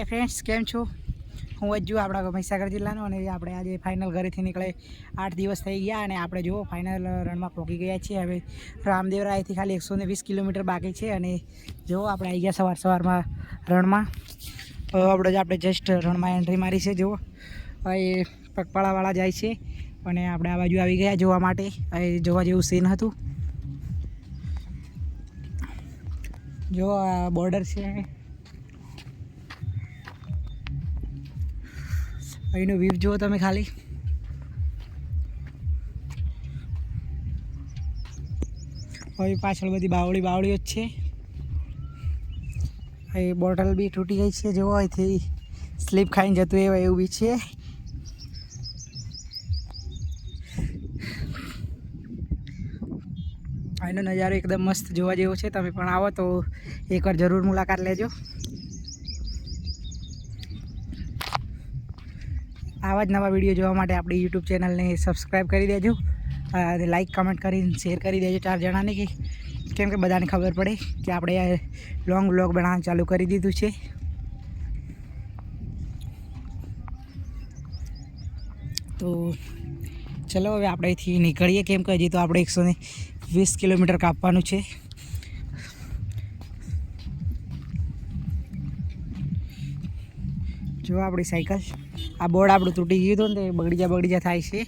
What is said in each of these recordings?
Hi friends કેમ છો? હું અજ્જુ આપણા મહીસાગર જિલ્લાનો અને આપણે આજે ફાઇનલ ઘરેથી નીકળે આઠ દિવસ થઈ ગયા અને આપણે જુઓ ફાઇનલ રનમાં પહોંચી ગયા છીએ. હવે રામદેવરાયથી ખાલી એકસો ને વીસ કિલોમીટર બાકી છે અને જુઓ આપણે આવી ગયા સવાર સવારમાં રણમાં આપણે આપણે જસ્ટ રણમાં એન્ટ્રી મારી છે, જુઓ. એ પગપાળાવાળા જાય છે અને આપણે આ બાજુ આવી ગયા જોવા માટે. એ જોવા જેવું સીન હતું. જો આ બોર્ડર છે અહીંનો વ્યૂ જુઓ તમે ખાલી. હવે પાછળ બધી બાવળી બાવળીઓ જ છે. એ બોટલ બી તૂટી ગઈ છે જેવો અહીંથી સ્લીપ ખાઈને જતું એવા એવું બી છે. અહીંનો નજારો એકદમ મસ્ત જોવા જેવો છે, તમે પણ આવો તો એકવાર જરૂર મુલાકાત લેજો. આવા જ નવા વીડિયો જોવા માટે આપણી યુટ્યુબ ચેનલને સબસ્ક્રાઈબ કરી દેજો. અને લાઈક કમેન્ટ કરીને શેર કરી દેજો ચાર જણાને કે કેમ કે બધાને ખબર પડે કે આપણે લોંગ વ્લોગ બનાવવાનું ચાલુ કરી દીધું છે. તો ચલો હવે આપણે અહીંથી નીકળીએ. કેમ કે હજી તો આપણે એકસો ને વીસ કિલોમીટર કાપવાનું છે. જો આપણી સાયકલ. આ બોર્ડ આપણું તૂટી ગયું હતું ને તે બગડીજા થાય છે.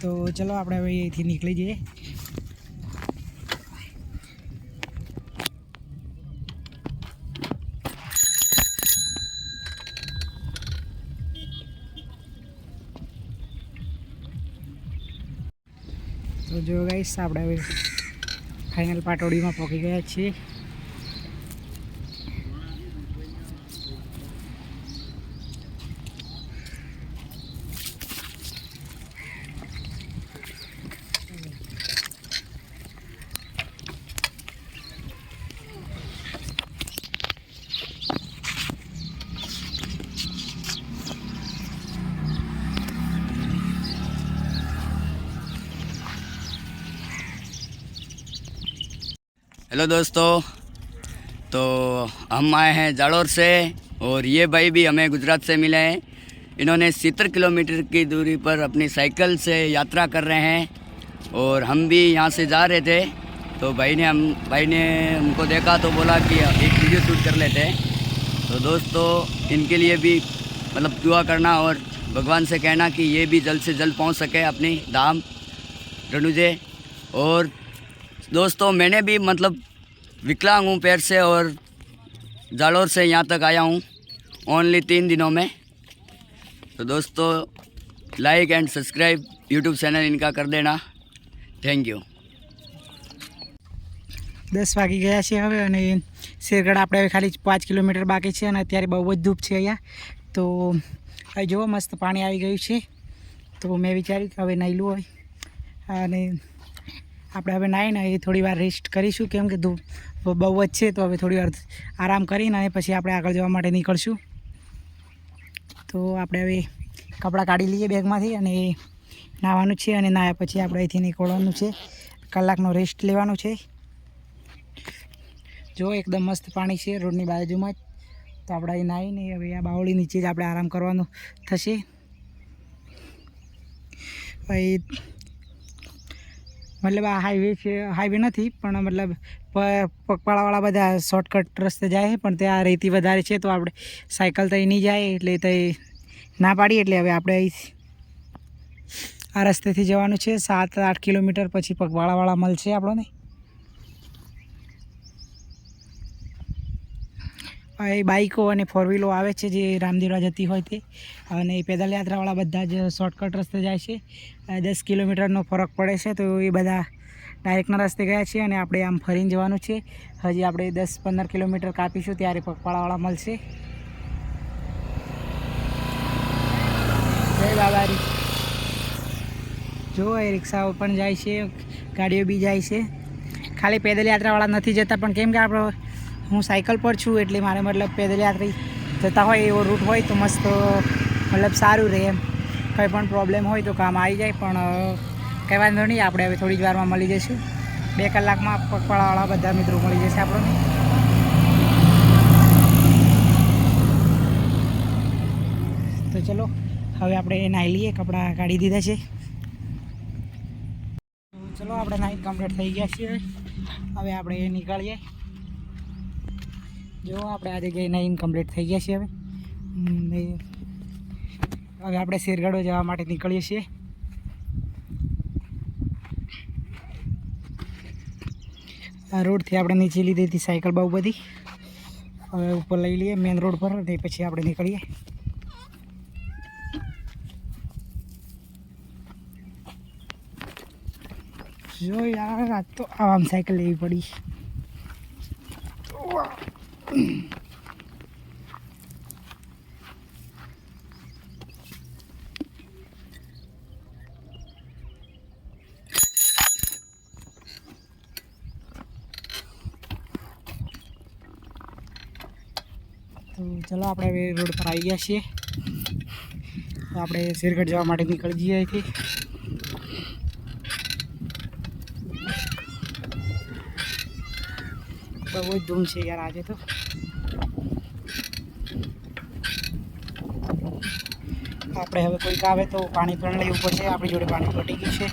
તો ચલો આપણે હવે અહીંથી નીકળી જઈએ. તો જો ગાઈશ આપણે હવે ફાઇનલ પાટોડીમાં પહોંચી ગયા છીએ. हेलो दोस्तों तो हम आए हैं जालोर से और ये भाई भी हमें गुजरात से मिले हैं। इन्होंने सत्तर किलोमीटर की दूरी पर अपनी साइकिल से यात्रा कर रहे हैं और हम भी यहाँ से जा रहे थे। तो भाई ने हम, भाई ने हमको देखा तो बोला कि एक वीडियो शूट कर लेते हैं। तो दोस्तों, इनके लिए भी मतलब दुआ करना और भगवान से कहना कि ये भी जल्द से जल्द पहुँच सके अपनी धाम रनुजे और दोस्तों, मैंने भी मतलब विकलांग हूँ पैर से और जालोर से यहाँ तक आया हूँ ओनली तीन दिनों में तो दोस्तों like and subscribe YouTube channel इनका कर देना थैंक यू દસ વાગી ગયા છે હવે અને શેરગઢ આપણે હવે ખાલી પાંચ કિલોમીટર બાકી છે અને અત્યારે બહુ જ ધૂપ છે અહીંયા તો હવે જુઓ મસ્ત પાણી આવી ગયું છે તો મેં વિચાર્યું કે હવે નાહલું હોય અને આપણે હવે નાહીને એ થોડી વાર રેસ્ટ કરીશું કેમ કે ધૂપ બહુ જ છે, તો હવે થોડી વાર આરામ કરીને અને પછી આપણે આગળ જવા માટે નીકળશું. તો આપણે હવે કપડાં કાઢી લઈએ બેગમાંથી અને નાહવાનું છે અને નાહ્યા પછી આપણે અહીંથી નીકળવાનું છે. કલાકનો રેસ્ટ લેવાનો છે. જો, એકદમ મસ્ત પાણી છે રોડની બાજુમાં જ. તો આપણે અહીં નાહીને હવે આ બાવળી નીચે જ આપણે આરામ કરવાનો થશે. ભાઈ મતલબ આ હાઈવે છે હાઈવે નથી, પણ મતલબ પગપાળાવાળા બધા શોર્ટકટ રસ્તે જાય છે, પણ ત્યાં રેતી વધારે છે, તો આપણે સાયકલ તો નહીં જાય, એટલે તો ના પાડી એટલે હવે આપણે અહીં આ રસ્તેથી જવાનું છે. સાત આઠ કિલોમીટર પછી પગપાળાવાળા મળશે આપણને. એ બાઈકો અને ફોર વ્હીલો આવે છે જે રામદેવરા જતી હોય તે. અને પેદલ યાત્રાવાળા બધા જ શોર્ટકટ રસ્તે જાય છે. દસ કિલોમીટરનો ફરક પડે છે તો એ બધા ડાયરેક્ટના રસ્તે ગયા છે અને આપણે આમ ફરીને જવાનું છે. હજી આપણે દસ પંદર કિલોમીટર કાપીશું ત્યારે પગપાળાવાળા મળશે. જય બાબારી. જો એ રિક્ષાઓ પણ જાય છે, ગાડીઓ બી જાય છે. ખાલી પેદલ યાત્રાવાળા નથી જતા, પણ કેમ કે આપણો હું સાયકલ પર છું એટલે મારે મતલબ પેદલયાત્રી જતા હોય એવો રૂટ હોય તો મસ્ત મતલબ સારું રહે એમ. કંઈ પણ પ્રોબ્લેમ હોય તો કામ આવી જાય, પણ કંઈ વાંધો નહીં, આપણે હવે થોડી જ વારમાં મળી જઈશું. બે કલાકમાં પગપાળાવાળા બધા મિત્રો મળી જશે આપણને. તો ચલો, હવે આપણે નાહી લઈએ, કપડાં કાઢી દીધા છે. ચલો, આપણે નાહી કમ્પ્લીટ થઈ ગયા છીએ. હવે આપણે નીકળીએ. જો, આપણે આ જગ્યાએ નાહીને કમ્પ્લીટ થઈ ગયા છીએ હવે. હવે આપણે શેરગઢો જવા માટે નીકળીએ છીએ. આ રોડથી આપણે નીચે લીધી હતી સાયકલ બહુ બધી. હવે ઉપર લઈ લઈએ મેન રોડ પર અને પછી આપણે નીકળીએ. જો યાર, આ તો આમ સાયકલ લેવી પડી. તો ચલો આપણે હવે રોડ પર આવી ગયા છીએ. આપણે શેરગઢ જવા માટે નીકળી જઈએ અહીંથી. બહુ જ ધૂમ છે યાર આજે તો. આપણે હવે કોઈક આવે તો પાણી પણ લેવું પડશે આપણી જોડે પાણી પટી ગયું છે.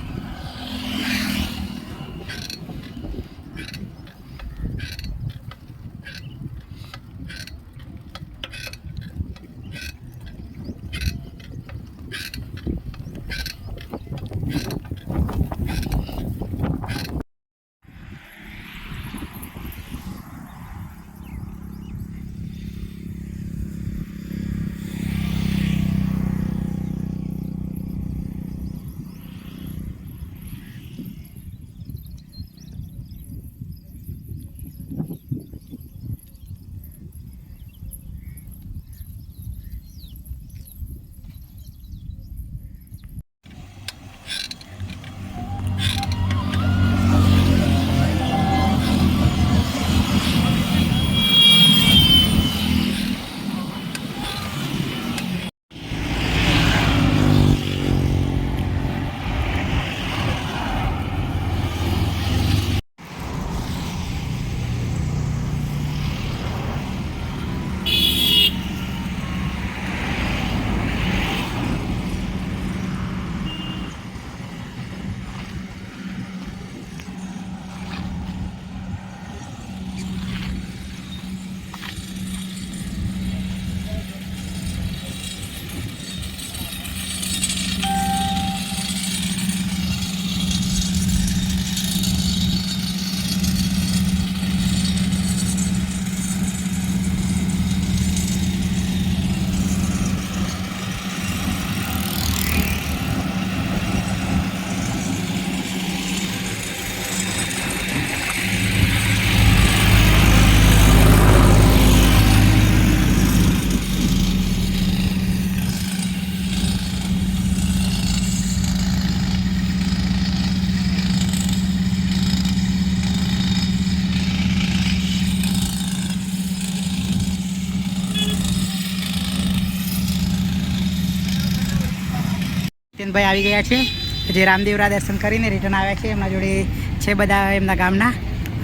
નીતિનભાઈ આવી ગયા છે જે રામદેવરા દર્શન કરીને રિટર્ન આવ્યા છે. એમના જોડે છે બધા એમના ગામના.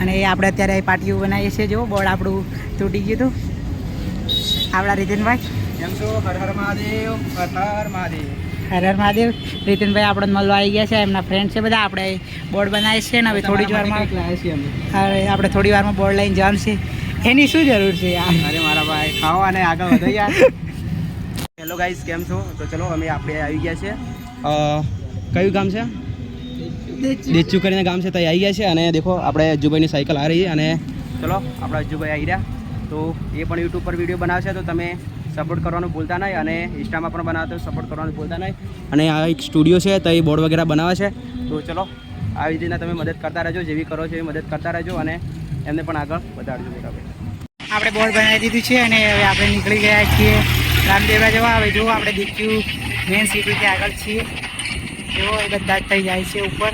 અને આપણે અત્યારે પાટીઓ બનાવીએ છીએ. જો બોર્ડ આપણું તૂટી ગયું હતું. આપણા રીતિનભાઈ. કેમ છો? હર હર મહાદેવ હર હર મહાદેવ. હર હર મહાદેવ. રીતિનભાઈ આપણે મળવા આવી ગયા છે. એમના ફ્રેન્ડ છે બધા. આપણે બોર્ડ બનાવીએ છીએ ને હવે થોડી જ વારમાં. છીએ હવે આપણે થોડી વારમાં બોર્ડ લઈને જવાનું છે. એની શું જરૂર છે યાર? અરે મારા ભાઈ ખાઓ અને આગળ વધો યાર. હેલો ગાઈસ કેમ છો? તો ચલો અમે આપણે આવી ગયા છે અ, કયું ગામ છે? દેચુ કરીને ગામ છે ત્યાં આવી ગયા છે અને દેખો, આપણે અજ્જુભાઈની સાયકલ આ રહી અને ચલો, આપણા અજ્જુભાઈ આવી રહ્યા. તો એ પણ યુટ્યુબ પર વીડિયો બનાવશે, તો તમે સપોર્ટ કરવાનું ભૂલતા નહીં અને ઇન્સ્ટામાં પણ બનાવતો, સપોર્ટ કરવાનું ભૂલતા નહીં. અને આ એક સ્ટુડિયો છે, તો એ બોર્ડ વગેરે બનાવે છે. તો ચલો, આવી રીતના તમે મદદ કરતા રહેજો, જેવી કરો છો એવી મદદ કરતા રહેજો અને એમને પણ આગળ વધારજો બરાબર આપણે બોર્ડ બનાવી દીધું છે અને હવે આપણે નીકળી ગયા છીએ. રામદેવા જવા હવે જો આપણે દીખ્યું મેન સિટીથી આગળ છીએ. એવો એ બધા થઈ જાય છે ઉપર.